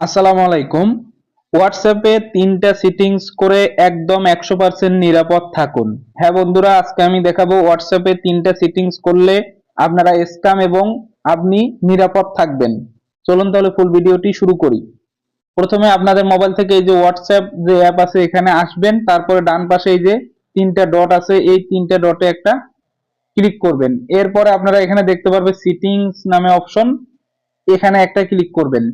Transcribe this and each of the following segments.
আসসালামু আলাইকুম। হোয়াটসঅ্যাপে তিনটা সিটিংস করে একদম একশো পার্সেন্ট নিরাপদ থাকুন। হ্যাঁ বন্ধুরা, আজকে আমি দেখাবো হোয়াটসঅ্যাপে তিনটা সিটিংস করলে আপনারা স্ক্যাম এবং আপনি নিরাপদ থাকবেন। চলুন তাহলে ফুল ভিডিওটি শুরু করি। প্রথমে আপনাদের মোবাইল থেকে এই যে হোয়াটসঅ্যাপ যে অ্যাপ আছে, এখানে আসবেন। তারপরে ডান পাশে এই যে তিনটা ডট আছে, এই তিনটা ডটে একটা ক্লিক করবেন। এরপরে আপনারা এখানে দেখতে পারবেন সিটিংস নামে অপশন এখানে একটা ক্লিক করবেন।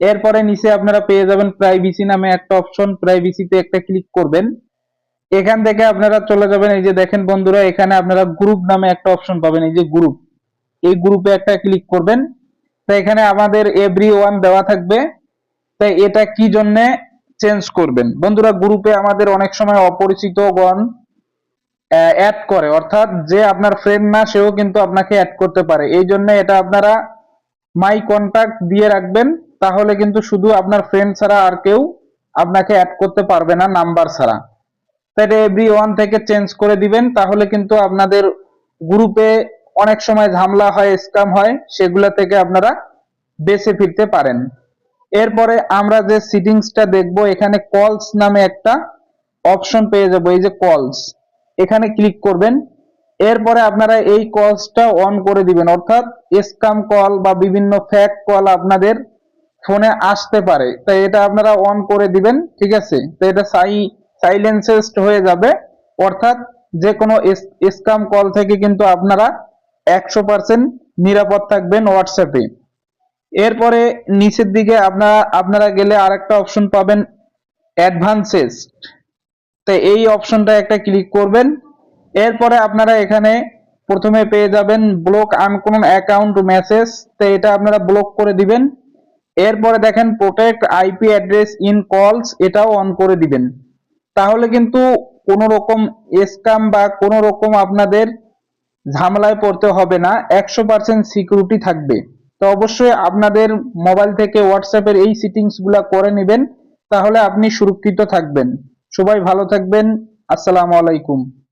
এরপরে নিচে আপনারা পেয়ে যাবেন প্রাইভেসি নামে একটা অপশন প্রাইভেসিতে একটা ক্লিক করবেন। এখান থেকে আপনারা চলে যাবেন, এই যে দেখেন বন্ধুরা, এখানে আপনারা গ্রুপ নামে একটা অপশন পাবেন, এই যে গ্রুপ এই গ্রুপে একটা ক্লিক করবেন। তো এখানে আমাদের এভরি ওয়ান দেওয়া থাকবে। তাই এটা কি জন্য চেঞ্জ করবেন? বন্ধুরা গ্রুপে আমাদের অনেক সময় অপরিচিত গণ অ্যাড করে। অর্থাৎ যে আপনার ফ্রেন্ড না, সেও কিন্তু আপনাকে অ্যাড করতে পারে। এই জন্য এটা আপনারা মাই কন্টাক্ট দিয়ে রাখবেন। তাহলে কিন্তু শুধু আপনার ফ্রেন্ড ছাড়া আর কেউ আপনাকে অ্যাড করতে পারবে না নাম্বার ছাড়া। তাই এভরি ওয়ান থেকে চেঞ্জ করে দিবেন, তাহলে কিন্তু আপনাদের গ্রুপে অনেক সময় ঝামেলা হয় স্ক্যাম হয়, সেগুলা থেকে আপনারা বেঁচে ফিরতে পারেন। এরপরে আমরা যে সিটিংসটা দেখব, এখানে কলস নামে একটা অপশন পেয়ে যাব, এই যে কলস এখানে ক্লিক করবেন। এরপরে আপনারা এই কলসটা অন করে দিবেন। অর্থাৎ স্ক্যাম কল বা বিভিন্ন ফ্যাক কল আপনাদের ফোনে আসতে পারে। তাই এটা আপনারা অন করে দিবেন, ঠিক আছে? তো এটা সাই সাইলেন্সেসড হয়ে যাবে। অর্থাৎ যে কোনো স্ক্যাম কল থেকে কিন্তু আপনারা একশো পার্সেন্ট নিরাপদ থাকবেন হোয়াটসঅ্যাপে এরপরে নিচের দিকে আপনারা আপনারা গেলে আরেকটা অপশন পাবেন অ্যাডভান্সেস তো এই অপশনটা একটা ক্লিক করবেন। এরপরে আপনারা এখানে প্রথমে পেয়ে যাবেন ব্লক আনকোন অ্যাকাউন্ট মেসেজ তো এটা আপনারা ব্লক করে দিবেন। এরপরে দেখেন প্রোটেক্ট আইপি অ্যাড্রেস ইন কলস এটাও অন করে দিবেন। তাহলে কিন্তু কোনো রকম স্ক্যাম বা কোনো রকম আপনাদের ঝামেলায় পড়তে হবে না, একশো পার্সেন্ট সিকিউরিটি থাকবে। তো অবশ্যই আপনাদের মোবাইল থেকে হোয়াটসঅ্যাপের এই সিটিংসগুলা করে নেবেন, তাহলে আপনি সুরক্ষিত থাকবেন। সবাই ভালো থাকবেন, আসসালামু আলাইকুম।